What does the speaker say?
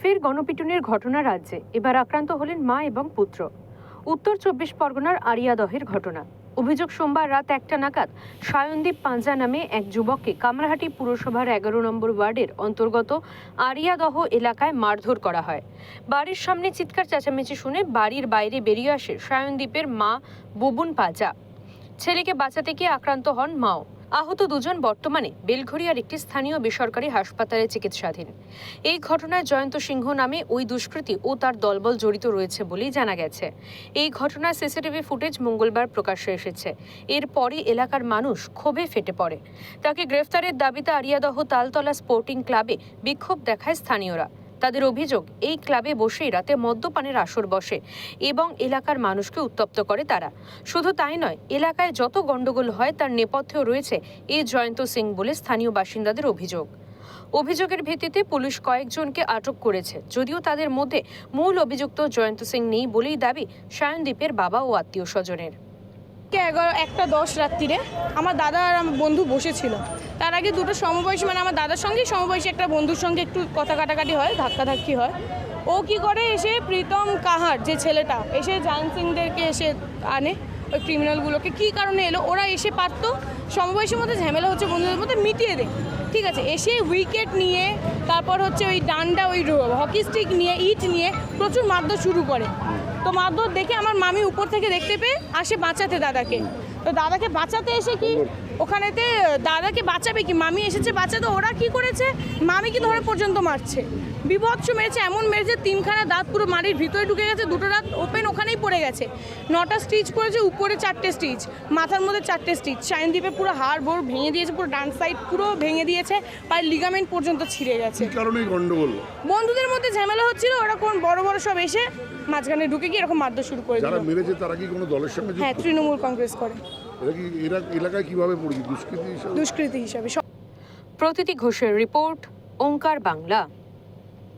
ফের গণপিটুনির ঘটনা রাজ্যে। এবার আক্রান্ত হলেন মা এবং পুত্র। উত্তর চব্বিশ পরগনার আরিয়াদহের ঘটনা। অভিযোগ সোমবার রাত একটা নাগাদ সায়নদীপ পাঞ্জা নামে এক যুবককে কামরাহাটি পুরসভার এগারো নম্বর ওয়ার্ডের অন্তর্গত আরিয়াদহ এলাকায় মারধর করা হয়। বাড়ির সামনে চিৎকার চেঁচামেচি শুনে বাড়ির বাইরে বেরিয়ে আসে সায়নদীপের মা বুবুন পাজা। ছেলেকে বাঁচাতে গিয়ে আক্রান্ত হন মাও। আহত দুজন বর্তমানে বেলঘরিয়ার একটি স্থানীয় বেসরকারি হাসপাতালে চিকিৎসাধীন। এই ঘটনায় জয়ন্ত সিংহ নামে ওই দুষ্কৃতী ও তার দলবল জড়িত রয়েছে বলেই জানা গেছে। এই ঘটনার সিসিটিভি ফুটেজ মঙ্গলবার প্রকাশ্যে এসেছে। এরপরই এলাকার মানুষ ক্ষোভে ফেটে পড়ে। তাকে গ্রেফতারের দাবিতে আরিয়াদহ তালতলা স্পোর্টিং ক্লাবে বিক্ষোভ দেখায় স্থানীয়রা। তাদের অভিযোগ, এই ক্লাবে বসেই রাতে মদ্যপানের আসর বসে এবং এলাকার মানুষকে উত্তপ্ত করে তারা। শুধু তাই নয়, এলাকায় যত গন্ডগোল হয় তার নেপথ্যেও রয়েছে এই জয়ন্ত সিং বলে স্থানীয় বাসিন্দাদের অভিযোগ। অভিযোগের ভিত্তিতে পুলিশ কয়েকজনকে আটক করেছে, যদিও তাদের মধ্যে মূল অভিযুক্ত জয়ন্ত সিং নেই বলেই দাবি সায়নদীপের বাবা ও আত্মীয় স্বজনের এগারো, একটা দশ রাত্রিরে আমার দাদা আর আমার বন্ধু বসেছিল। তার আগে দুটো সমবয়সী মানে আমার দাদার সঙ্গেই সমবয়সী, একটা বন্ধুর সঙ্গে একটু কথা কাটাকাটি হয়, ধাক্কাধাক্কি হয়। ও কি করে এসে প্রীতম কাহার, যে ছেলেটা, এসে জায়ন সিংদেরকে এসে আনে ওই ক্রিমিনালগুলোকে কী কারণে এলো? ওরা এসে পারতো সমবয়সীর মধ্যে ঝামেলা হচ্ছে, বন্ধুদের মধ্যে মিটিয়ে দেয়। ঠিক আছে, এসে উইকেট নিয়ে, তারপর হচ্ছে ওই ডান্ডা ওই হকি স্টিক নিয়ে, ইট নিয়ে প্রচুর মারধর শুরু করে। তো মারধর দেখে আমার মামি উপর থেকে দেখতে পেয়ে আসে বাঁচাতে দাদাকে। তো দাদাকে বাঁচাতে এসে কি ওখানেতে দাদাকে বাঁচাবে কি? মামি এসেছে বাঁচাতে ওরা কি করেছে? মামিকে ধরে পর্যন্ত মারছে। বিভৎস মেরেছে এমন মেরেছে তিনখানা দাঁত পুরো মাড়ির ভিতরে ঢুকে গেছে দুটো দাঁত ওপেন ওখানেই পড়ে গেছে। নটা স্টিচ করেছে উপরে চারটে স্টিচ মাথার মধ্যে চারটে স্টিচ সাইনদ্বীপে পুরো হাড় বোর ভেঙে দিয়েছে পুরো ডান সাইড পুরো ভেঙে দিয়েছে পায়ের লিগামেন্ট পর্যন্ত ছিঁড়ে গেছে। গন্ডগোল? বন্ধুদের মধ্যে ঝামেলা হচ্ছিল ওরা কোন বড় বড় সব এসে মাঝখানে ঢুকে গিয়ে এরকম মারধর শুরু করে দিল। যারা মেরেছে তারা কি কোনো দলের সঙ্গে হ্যাঁ তৃণমূল কংগ্রেস করে। এরা কি এলাকায় কীভাবে পড়ি দুষ্কৃতি হিসাবে? দুষ্কৃতী হিসাবে। প্রতিটি ঘোষের রিপোর্ট ওঙ্কার বাংলা।